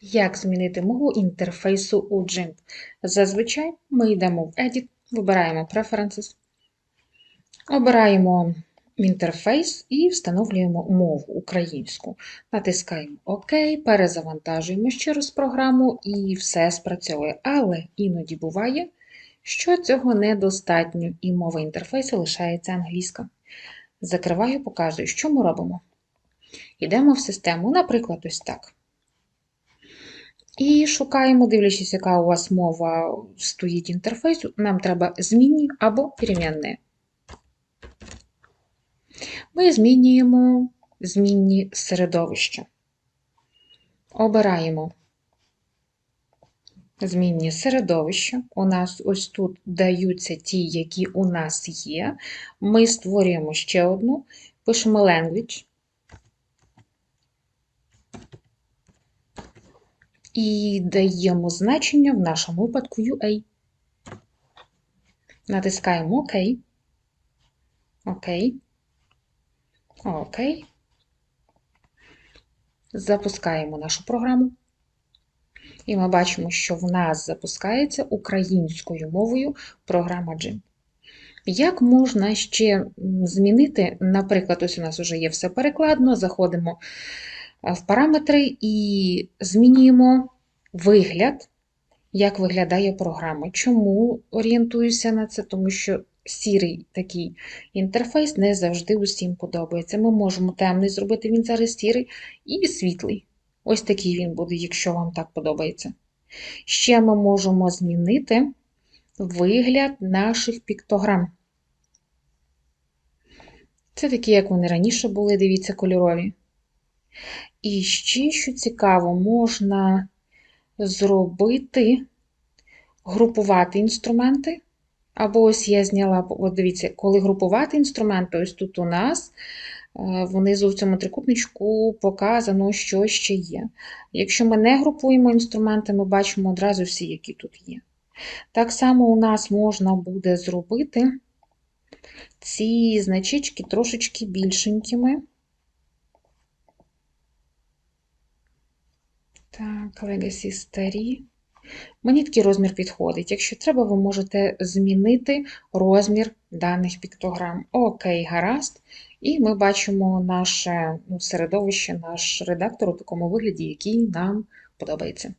Як змінити мову інтерфейсу у GIMP? Зазвичай ми йдемо в Edit, вибираємо Preferences, обираємо інтерфейс і встановлюємо мову українську. Натискаємо ОК, перезавантажуємо ще раз програму і все спрацьовує. Але іноді буває, що цього недостатньо, і мова інтерфейсу лишається англійська. Закриваю, показую, що ми робимо. Йдемо в систему, наприклад, ось так. І шукаємо, дивлячись, яка у вас мова стоїть інтерфейсу, нам треба змінні або перемінне. Ми змінюємо змінні середовища. Обираємо змінні середовища. У нас ось тут даються ті, які у нас є. Ми створюємо ще одну, пишемо language. І даємо значення в нашому випадку UA. Натискаємо ОК. ОК. ОК. Запускаємо нашу програму. І ми бачимо, що в нас запускається українською мовою програма GIMP. Як можна ще змінити, наприклад, ось у нас вже є все перекладно, заходимо в параметри і змінюємо вигляд, як виглядає програма. Чому орієнтуюся на це? Тому що сірий такий інтерфейс не завжди усім подобається. Ми можемо темний зробити, він зараз сірий, і світлий. Ось такий він буде, якщо вам так подобається. Ще ми можемо змінити вигляд наших піктограм. Це такі, як вони раніше були, дивіться, кольорові. І ще, що цікаво, можна зробити, групувати інструменти. Або ось я зняла, от дивіться, коли групувати інструменти, ось тут у нас е, внизу в цьому трикутничку показано, що ще є. Якщо ми не групуємо інструменти, ми бачимо одразу всі, які тут є. Так само у нас можна буде зробити ці значечки трошечки більшенькими. Так, Legacy старі. Мені такий розмір підходить. Якщо треба, ви можете змінити розмір даних піктограм. Окей, гаразд. І ми бачимо наше ну, середовище, наш редактор у такому вигляді, який нам подобається.